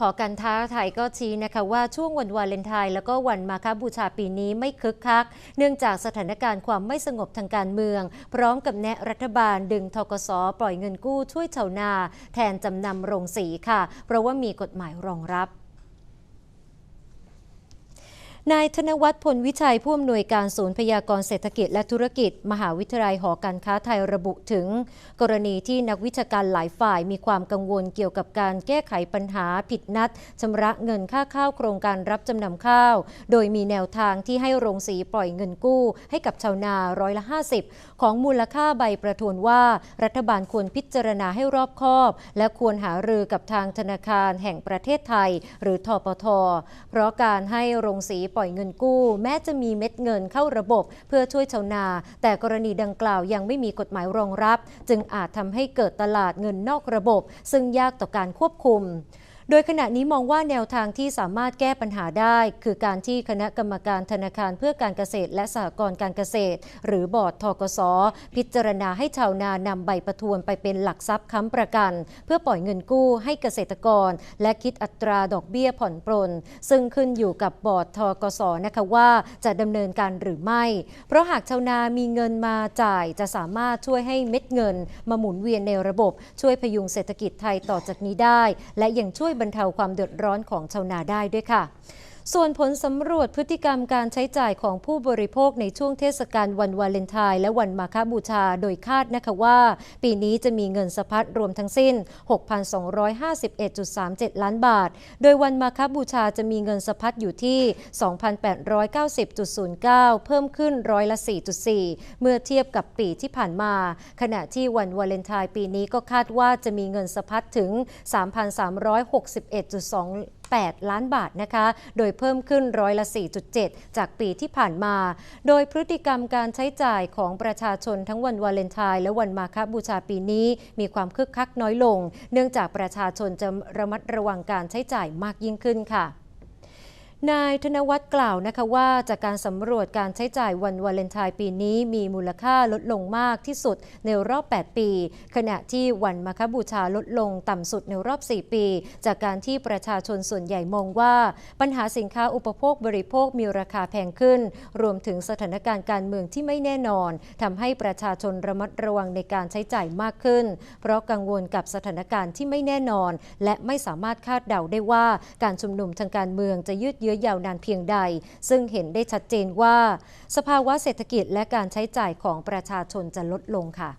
หอการค้าไทยก็ชี้นะคะว่าช่วงวันวาเลนไทน์แล้วก็วันมาคบูชาปีนี้ไม่คึกคัก เนื่องจากสถานการณ์ความไม่สงบทางการเมือง พร้อมกับแนะรัฐบาลดึงทกสปล่อยเงินกู้ช่วยชาวนา แทนจำนำโรงสีค่ะ เพราะว่ามีกฎหมายรองรับ นายธนวัฒน์พลวิชัยผู้อำนวยการศูนย์พยากรเศรษฐกิจและธุรกิจ มหาวิทยาลัยหอการค้าไทยระบุถึง กรณีที่นักวิชาการหลายฝ่ายมีความกังวลเกี่ยวกับการแก้ไขปัญหาผิดนัดชำระเงินค่าข้าวโครงการรับจำนำข้าว โดยมีแนวทางที่ให้โรงสีปล่อยเงินกู้ ให้กับชาวนาร้อยละ 50 ของมูลค่าใบประทวนว่า รัฐบาลควรพิจารณาให้รอบคอบ และควรหารือกับทางธนาคารแห่งประเทศไทย หรือทปทเพราะการให้โรงสีปปล่อยเงินกู้ แม้จะมีเม็ดเงินเข้าระบบ เพื่อช่วยชาวนา แต่กรณีดังกล่าวยังไม่มีกฎหมายรองรับ จึงอาจทำให้เกิดตลาดเงินนอกระบบ ซึ่งยากต่อการควบคุม โดยขณะนี้มองว่าแนวทางที่สามารถแก้ปัญหาได้ คือการที่คณะกรรมการธนาคารเพื่อการเกษตร และสหกรณ์การเกษตร หรือบอร์ดทกสพิจารณาให้ชาวนานำใบประทวนไปเป็นหลักทรัพย์ค้ำประกัน เพื่อปล่อยเงินกู้ให้เกษตรกร และคิดอัตราดอกเบี้ยผ่อนปรน ซึ่งขึ้นอยู่กับบอร์ดทกสนะคะว่าจะดำเนินการหรือไม่ เพราะหากชาวนามีเงินมาจ่ายจะสามารถช่วยให้เม็ดเงิน มาหมุนเวียนในระบบ ช่วยพยุงเศรษฐกิจไทยต่อจากนี้ได้ และยังช่วยบรรเทาความเดือดร้อนของชาวนาได้ด้วยค่ะ ส่วนผลสำรวจพฤติกรรมการใช้จ่ายของผู้บริโภคในช่วงเทศกาลวันวาเลนไทน์และวันมาฆบูชาโดยคาดนะคะว่า ปีนี้จะมีเงินสะพัดรวมทั้งสิ้น 6,251.37 ล้านบาท โดยวันมาฆบูชาจะมีเงินสะพัดอยู่ที่ 2,890.09 เพิ่มขึ้นร้อยละ 4.4 เมื่อเทียบกับปีที่ผ่านมา ขณะที่วันวาเลนไทน์ปีนี้ก็คาดว่าจะมีเงินสะพัดถึง 3,361.2 8 ล้านบาทนะคะ โดยเพิ่มขึ้นร้อยละ 4.7 จากปีที่ผ่านมา โดยพฤติกรรมการใช้จ่ายของประชาชนทั้งวันวาเลนไทน์และวันมาคบูชาปีนี้ มีความคึกคักน้อยลง เนื่องจากประชาชนจะระมัดระวังการใช้จ่ายมากยิ่งขึ้นค่ะ นายธนวัฒน์กล่าวนะคะว่าจากการสำรวจการใช้จ่ายวันวาเลนไทน์ปีนี้มีมูลค่าลดลงมากที่สุดในรอบ 8 ปี ขณะที่วันมาคบูชาลดลงต่ำสุดในรอบ 4 ปี จากการที่ประชาชนส่วนใหญ่มองว่า ปัญหาสินค้าอุปโภคบริโภคมีราคาแพงขึ้น รวมถึงสถานการณ์การเมืองที่ไม่แน่นอนทำให้ประชาชนระมัดระวังในการใช้จ่ายมากขึ้น เพราะกังวลกับสถานการณ์ที่ไม่แน่นอน และไม่สามารถคาดเดาได้ว่าการชุมนุมทางการเมืองจะยืดเยื้อยาวนานเพียงใด ซึ่งเห็นได้ชัดเจนว่า สภาวะเศรษฐกิจและการใช้จ่ายของประชาชนจะลดลงค่ะ